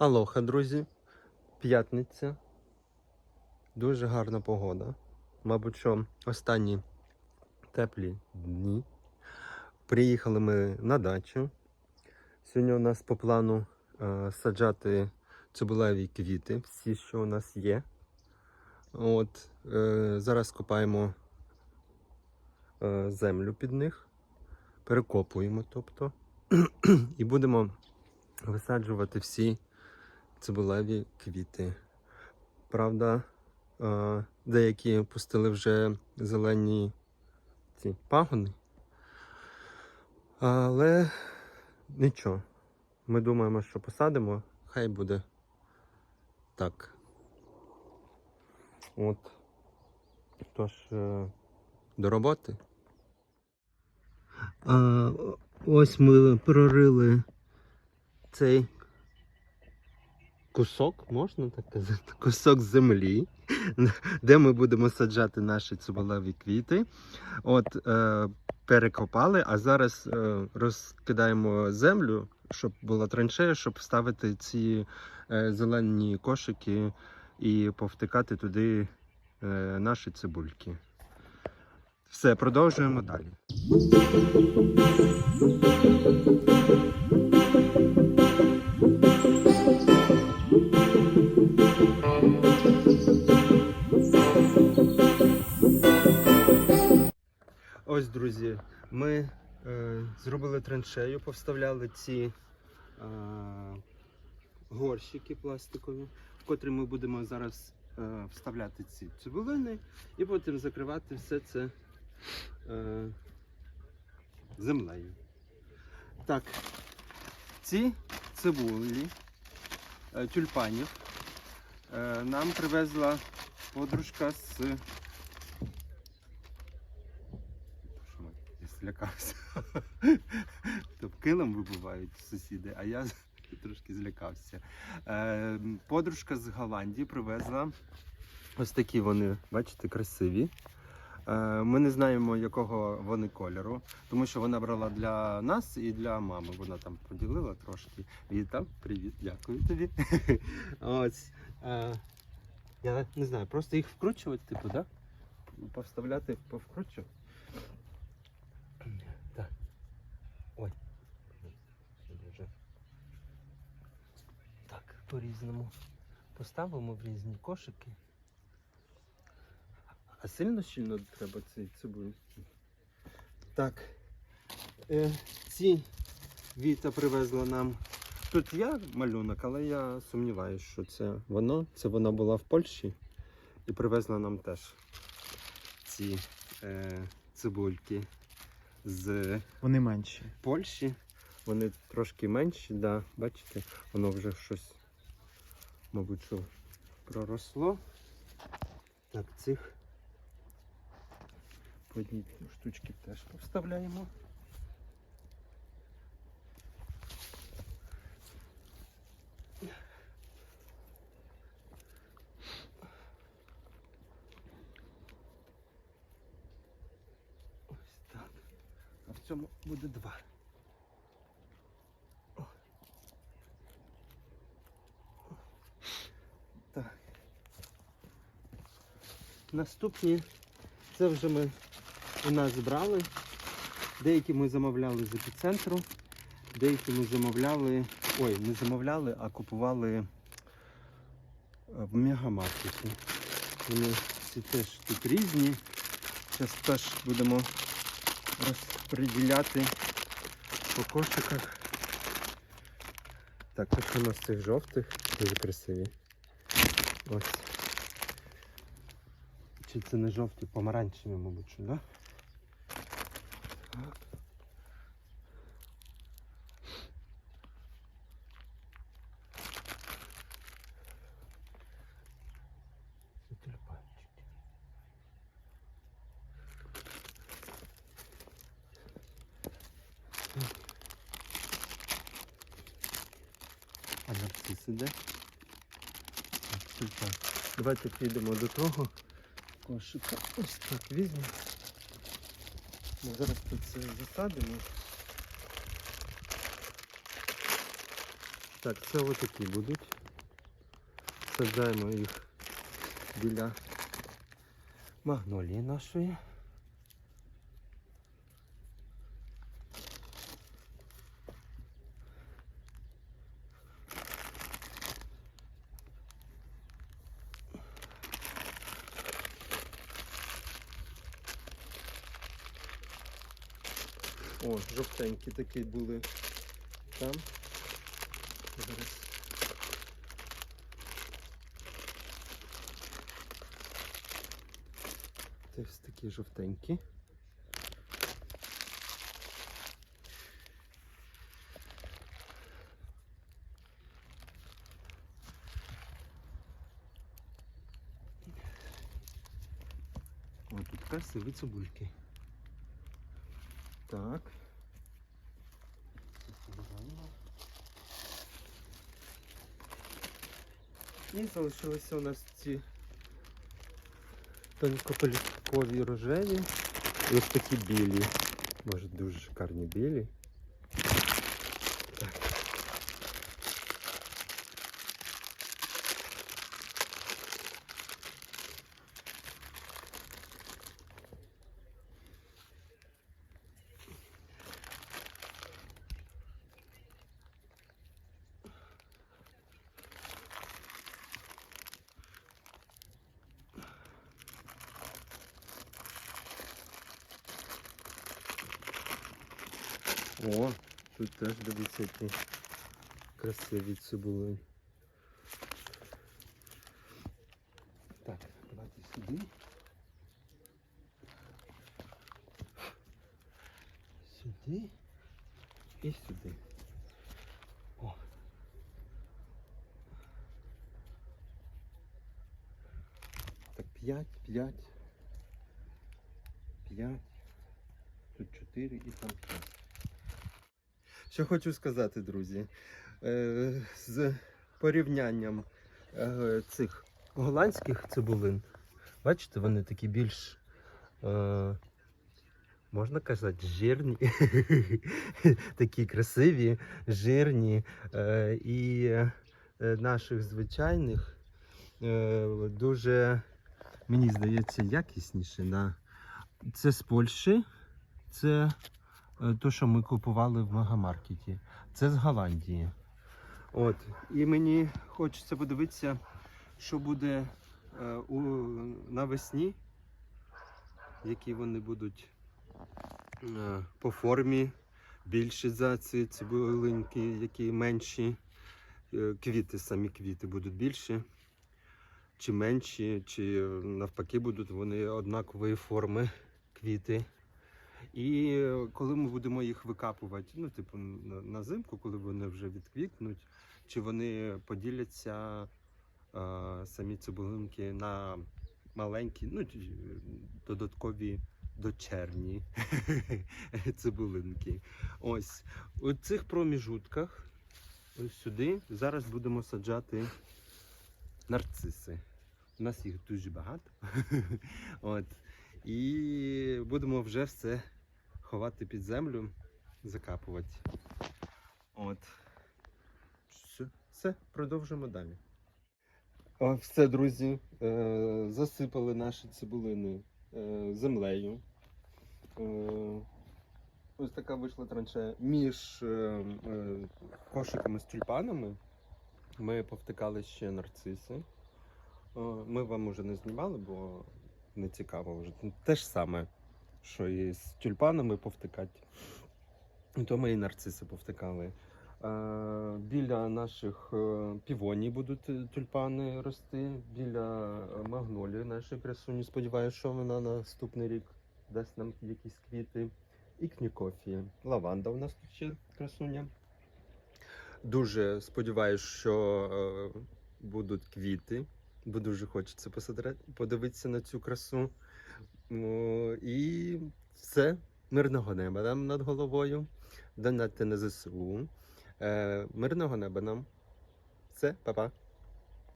Алоха, друзі. П'ятниця. Дуже гарна погода. Мабуть, що останні теплі дні. Приїхали ми на дачу. Сьогодні у нас по плану е, саджати цибулеві квіти, всі, що у нас є. От, е, зараз копаємо е, землю під них, перекопуємо, тобто, і будемо висаджувати всі цибулеві квіти. Правда, деякі пустили вже зелені ці пагони. Але нічого. Ми думаємо, що посадимо, хай буде так. От. Тож, е, до роботи. А, ось ми прорили цей кусок, можна так казати, кусок землі, де ми будемо саджати наші цибулеві квіти. От е, перекопали, а зараз е, розкидаємо землю, щоб була траншея, щоб вставити ці е, зелені кошики і повтикати туди е, наші цибульки. Все, продовжуємо далі. Ось, друзі, ми е, зробили траншею, повставляли ці е, горщики пластикові, в котрі ми будемо зараз е, вставляти ці цибулини і потім закривати все це е, землею. Так, ці цибулі е, тюльпанів е, нам привезла подружка з злякався. То килим вибивають сусіди, а я трошки злякався. Е, подружка з Голландії привезла ось такі вони, бачите, красиві. Е, ми не знаємо, якого вони кольору, тому що вона брала для нас і для мами. Вона там поділила трошки. Віта, привіт, дякую тобі. Ось. Е, я не знаю, просто їх вкручувати, типу? Да? Повставляти, повкручу. Так. Ой. Вже. Так, по-різному. Поставимо в різні кошики. А сильно щільно треба цей цибуль? Так. Е, ці Віта привезла нам. Тут є малюнок, але я сумніваюся, що це воно. Це вона була в Польщі і привезла нам теж ці е, цибульки з Вони менші. Польщі. Вони трошки менші, да, бачите, воно вже щось, мабуть, що проросло. Так, цих по штучки теж вставляємо. Ось так. А в цьому буде два. Наступні це вже ми у нас брали. Деякі ми замовляли з епіцентру, деякі ми замовляли. Ой, не замовляли, а купували е, в мегамаркеті. Вони всі теж тут різні. Зараз теж будемо розподіляти по кошиках. Так, ось у нас цих жовтих, дуже красиві. Ось. Чи це не жовті, помаранчеві, мабуть, що, да? А нарцис іде. Так, тюльпан. Давайте підемо до того кошика. Ось так візьмемо. Ми зараз тут це засадимо. Так, це отакі будуть. Саджаємо їх біля магнолії нашої. О, жовтенькі такі були там. Зараз. Ось такі жовтенькі. О, тут красиві цибульки. Так. І залишилися у нас ці тонкополіткові рожеві. І ось такі білі. Може дуже шикарні білі. О, тут теж дивіться, які красиві цибули. Так, давайте сюди. Сюди і сюди. О. Так, п'ять, п'ять, п'ять. Тут чотири і там п'ять. Що хочу сказати, друзі, Е, з порівнянням е, цих голландських цибулин, бачите, вони такі більш, е, можна казати, жирні, такі красиві, жирні. І наших звичайних дуже, мені здається, якісніше. Да? Це з Польщі, це то, що ми купували в мегамаркеті. Це з Голландії. От. І мені хочеться подивитися, що буде е, у, навесні, які вони будуть е, по формі більші за ці цибулинки, які менші. Е, квіти, самі квіти будуть більші, чи менші, чи е, навпаки будуть вони однакової форми квіти. І е, коли ми будемо їх викапувати, ну, типу, на, зимку, коли вони вже відквітнуть, чи вони поділяться е, самі цибулинки на маленькі, ну, додаткові дочерні цибулинки. Ось у цих проміжутках, ось сюди, зараз будемо саджати нарциси. У нас їх дуже багато. От. І будемо вже все ховати під землю, закапувати. От. Все, все продовжимо далі. О, все, друзі, е, засипали наші цибулини е, землею. Е, ось така вийшла траншея. Між е, е, кошиками з тюльпанами ми повтикали ще нарциси. Ми вам уже не знімали, бо не цікаво вже. Ну, Те ж саме, що і з тюльпанами повтикати. То ми і нарциси повтикали. Е, Біля наших е, півоній будуть е, тюльпани рости, біля магнолії нашої красуні. Сподіваюся, що вона наступний рік дасть нам якісь квіти. І кнікофії. Лаванда у нас тут ще красуня. Дуже сподіваюся, що будуть квіти, бо дуже хочеться подивитися на цю красу. О, і все, мирного неба нам над головою. Донати на ЗСУ. Е, мирного неба нам. Все, па-па.